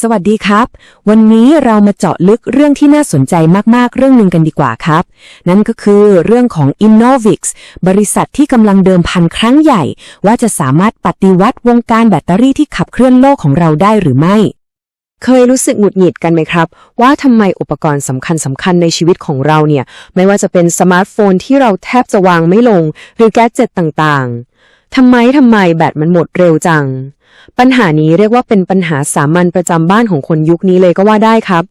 สวัสดีครับ วันนี้เรามาเจาะลึกเรื่องที่น่าสนใจมาก ๆ เรื่องหนึ่งกันดีกว่าครับ นั่นก็คือเรื่องของ Innovix บริษัทที่กำลังเดิมพันครั้งใหญ่ ว่าจะสามารถปฏิวัติวงการแบตเตอรี่ที่ขับเคลื่อนโลกของเราได้หรือไม่ เคยรู้สึกหงุดหงิดกันไหมครับ ว่าทำไมอุปกรณ์สำคัญสำคัญในชีวิตของเราเนี่ย ไม่ว่าจะเป็นสมาร์ทโฟนที่เราแทบจะวางไม่ลง หรือแกดเจ็ตต่างๆ ทำไมทำไมแบตมันหมดเร็วจัง ปัญหานี้เรียกว่าเป็นปัญหาสามัญประจำบ้านของคนยุคนี้เลยก็ว่าได้ครับ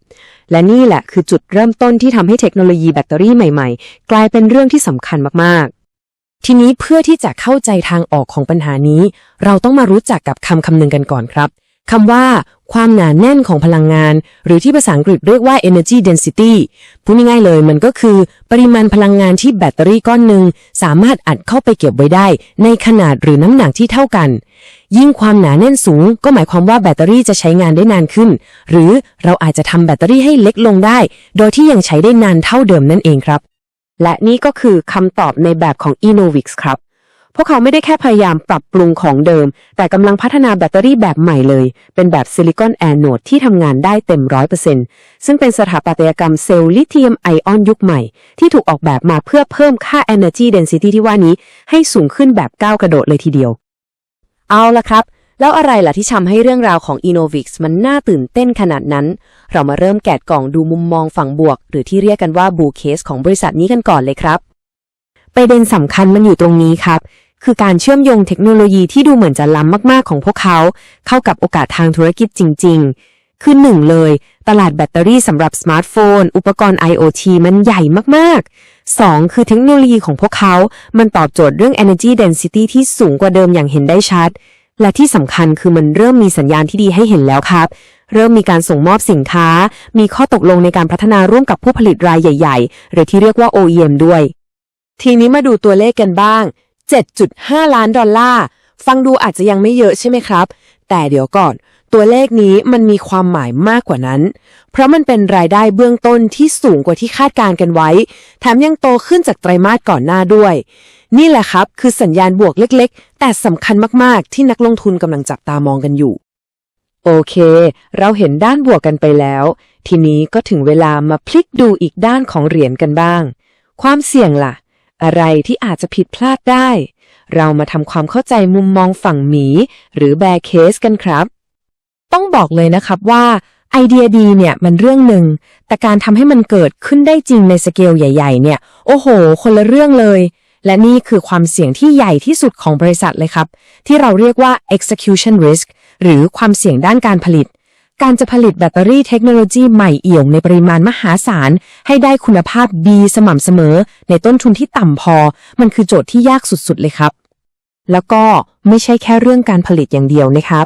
และนี่แหละคือจุดเริ่มต้นที่ทำให้เทคโนโลยีแบตเตอรี่ใหม่ๆ กลายเป็นเรื่องที่สำคัญมากๆ ทีนี้เพื่อที่จะเข้าใจทางออกของปัญหานี้ เราต้องมารู้จักกับคำคำหนึ่งกันก่อนครับ คำว่าความหนาแน่นของพลังงาน หรือที่ภาษาอังกฤษเรียกว่า energy density พูดง่ายๆเลยมันก็คือปริมาณพลังงานที่แบตเตอรี่ก้อนหนึ่งสามารถอัดเข้าไปเก็บไว้ได้ ในขนาดหรือน้ำหนักที่เท่ากัน ยิ่งความหนาแน่นสูง ก็หมายความว่าแบตเตอรี่จะใช้งานได้นานขึ้น หรือเราอาจจะทำแบตเตอรี่ให้เล็กลงได้ โดยที่ยังใช้ได้นานเท่าเดิมนั่นเองครับ และนี่ก็คือคำตอบในแบบของ Innovix ครับ พวกเขาไม่ได้แค่พยายามปรับปรุงของเดิม แต่กำลังพัฒนาแบตเตอรี่แบบใหม่เลย เป็นแบบซิลิคอนแอนโนดที่ทำงานได้เต็มร้อยเปอร์เซ็นต์ซึ่งเป็นสถาปัตยกรรมเซลล์ลิเธียมไอออนยุคใหม่ ที่ถูกออกแบบมาเพื่อเพิ่มค่า Energy Density ที่ว่านี้ให้สูงขึ้นแบบก้าวกระโดดเลยทีเดียว เอาละครับ แล้วอะไรล่ะที่ทำให้เรื่องราวของ Innovix มันน่าตื่นเต้นขนาดนั้น เรามาเริ่มแกะกล่องดูมุมมองฝั่งบวก หรือที่เรียกกันว่าบูเคสของบริษัทนี้กันก่อนเลยครับประเด็นสำคัญมันอยู่ตรงนี้ครับ คือการเชื่อมโยงเทคโนโลยีที่ดูเหมือนจะล้ำมากๆของพวกเขา เข้ากับโอกาสทางธุรกิจจริง ๆ คือหนึ่งเลย ตลาดแบตเตอรี่สำหรับสมาร์ทโฟน อุปกรณ์ IoT มันใหญ่มากๆ 2. คือเทคโนโลยีของพวกเขา มันตอบโจทย์เรื่อง energy density ที่สูงกว่าเดิมอย่างเห็นได้ชัด และที่สำคัญคือมันเริ่มมีสัญญาณที่ดีให้เห็นแล้วครับเริ่มมีการส่งมอบสินค้า มีข้อตกลงในการพัฒนาร่วมกับผู้ผลิตรายใหญ่ ๆ หรือที่เรียกว่า OEM ด้วย ทีนี้มาดูตัวเลขกันบ้าง 7.5 ล้านดอลลาร์ ฟังดูอาจจะยังไม่เยอะใช่ไหมครับ แต่เดี๋ยวก่อน ตัวเลขนี้มันมีความหมายมากกว่านั้น เพราะมันเป็นรายได้เบื้องต้นที่สูงกว่าที่คาดการกันไว้ แถมยังโตขึ้นจากไตรมาสก่อนหน้าด้วย นี่แหละครับ คือสัญญาณบวกเล็กๆ แต่สำคัญมากๆ ที่นักลงทุนกำลังจับตามองกันอยู่ โอเค เราเห็นด้านบวกกันไปแล้ว ทีนี้ก็ถึงเวลามาพลิกดูอีกด้านของเหรียญกันบ้าง ความเสี่ยงล่ะ อะไรที่อาจจะผิดพลาดได้ เรามาทำความเข้าใจมุมมองฝั่งหมี หรือแบร์เคสกันครับ ต้องบอกเลยนะครับว่าไอเดียดีเนี่ยมันเรื่องหนึ่ง แต่การทำให้มันเกิดขึ้นได้จริงในสเกลใหญ่ ๆ เนี่ย โอ้โห คนละเรื่องเลย และนี่คือความเสี่ยงที่ใหญ่ที่สุดของบริษัทเลยครับ ที่เราเรียกว่า execution risk หรือความเสี่ยงด้านการผลิต การจะผลิตแบตเตอรี่เทคโนโลยีใหม่เอี่ยมในปริมาณมหาศาล ให้ได้คุณภาพดีสม่ำเสมอ ในต้นทุนที่ต่ำพอ มันคือโจทย์ที่ยากสุดๆเลยครับ แล้วก็ไม่ใช่แค่เรื่องการผลิตอย่างเดียวนะครับ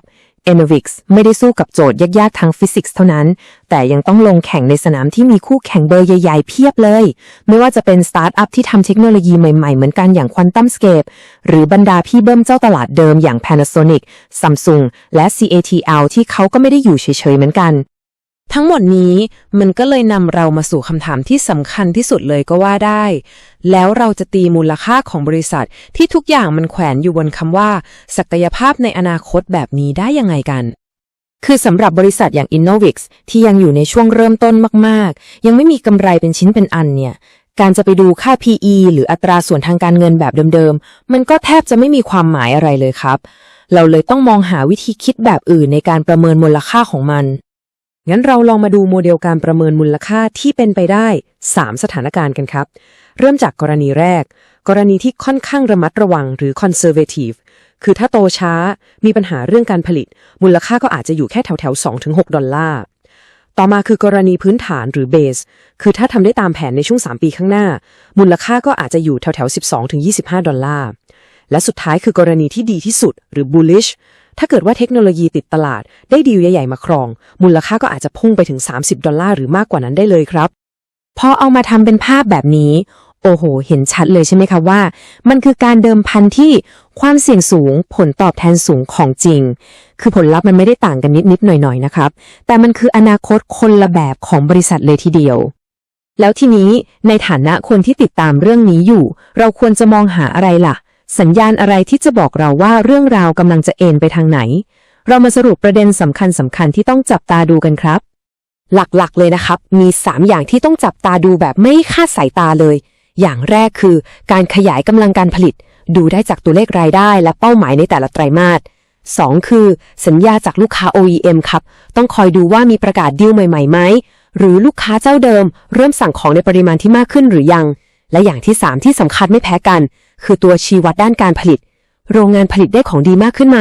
e n o v i x ไม่ได้สู้กับโจทย์ยากๆทางฟิสิกส์เท่านั้น แต่ยังต้องลงแข่งในสนามที่มีคู่แข่งเบอร์ใหญ่ๆ เพียบเลย ไม่ว่าจะเป็นสตาร์ทอัพที่ทำเทคโนโลยีใหม่ๆ เหมือนกันอย่าง Quantum Scape หรือบรรดาพี่เบิ้มเจ้าตลาดเดิมอย่าง Panasonic Samsung และ CATL ที่เขาก็ไม่ได้อยู่เฉยๆเหมือนกัน ทั้งหมดนี้มันก็เลยนำเรามาสู่คำถามที่สำคัญที่สุดเลยก็ว่าได้ แล้วเราจะตีมูลค่าของบริษัทที่ทุกอย่างมันแขวนอยู่บนคำว่า ศักยภาพในอนาคตแบบนี้ได้ยังไงกัน คือสำหรับบริษัทอย่าง Innovix ที่ยังอยู่ในช่วงเริ่มต้นมาก ๆ ยังไม่มีกำไรเป็นชิ้นเป็นอันเนี่ย การจะไปดูค่า PE หรืออัตราส่วนทางการเงินแบบเดิม ๆ มันก็แทบจะไม่มีความหมายอะไรเลยครับ เราเลยต้องมองหาวิธีคิดแบบอื่นในการประเมินมูลค่าของมัน งั้นเราลองมาดูโมเดลการประเมินมูลค่าที่เป็นไปได้ 3 สถานการณ์กันครับ เริ่มจากกรณีแรก กรณีที่ค่อนข้างระมัดระวังหรือ conservative คือถ้าโตช้ามีปัญหาเรื่องการผลิต มูลค่าก็อาจจะอยู่แค่แถวแถวๆ2-6 ดอลลาร์ ต่อมาคือกรณีพื้นฐานหรือ base คือถ้าทำได้ตามแผนในช่วง 3 ปีข้างหน้า มูลค่าก็อาจจะอยู่แถวแถว12-25 ดอลลาร์และสุดท้ายคือกรณีที่ดีที่สุดหรือ bullish ถ้าเกิดว่าเทคโนโลยีติดตลาด ได้ดีลใหญ่ๆมาครอง มูลค่าก็อาจจะพุ่งไปถึง 30 ดอลลาร์หรือมากกว่านั้นได้เลยครับพอเอามาทำเป็นภาพแบบนี้ โอ้โห เห็นชัดเลยใช่ไหมคะว่า มันคือการเดิมพันที่ความเสี่ยงสูง ผลตอบแทนสูงของจริง คือผลลัพธ์มันไม่ได้ต่างกันนิดๆหน่อยๆนะครับ แต่มันคืออนาคตคนละแบบของบริษัทเลยทีเดียว แล้วทีนี้ในฐานะคนที่ติดตามเรื่องนี้อยู่ เราควรจะมองหาอะไรล่ะ สัญญาณอะไรที่จะบอกเราว่าเรื่องราวกำลังจะเอ็นไปทางไหน เรามาสรุปประเด็นสำคัญสำคัญที่ต้องจับตาดูกันครับ หลักๆเลยนะครับ มี 3 อย่างที่ต้องจับตาดูแบบไม่คาดสายตาเลย อย่างแรกคือ การขยายกำลังการผลิต ดูได้จากตัวเลขรายได้และเป้าหมายในแต่ละไตรมาส 2 คือ สัญญาจากลูกค้า OEM ครับ ต้องคอยดูว่ามีประกาศดีลใหม่ๆไหมหรือลูกค้าเจ้าเดิม เริ่มสั่งของในปริมาณที่มากขึ้นหรือยัง และอย่างที่ 3 ที่สำคัญไม่แพ้กัน คือตัวชี้วัดด้านการผลิต โรงงานผลิตได้ของดีมากขึ้นไหม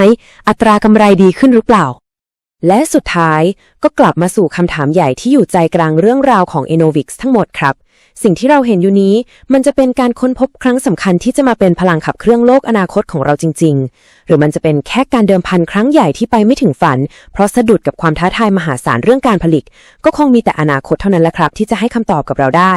อัตรากำไรดีขึ้นหรือเปล่า และสุดท้ายก็กลับมาสู่คำถามใหญ่ที่อยู่ใจกลางเรื่องราวของ Enovix ทั้งหมดครับ สิ่งที่เราเห็นอยู่นี้มันจะเป็นการค้นพบครั้งสำคัญที่จะมาเป็นพลังขับเครื่องโลกอนาคตของเราจริง ๆ หรือมันจะเป็นแค่การเดิมพันครั้งใหญ่ที่ไปไม่ถึงฝัน เพราะสะดุดกับความท้าทายมหาศาลเรื่องการผลิต ก็คงมีแต่อนาคตเท่านั้นแหละครับ ที่จะให้คำตอบกับเราได้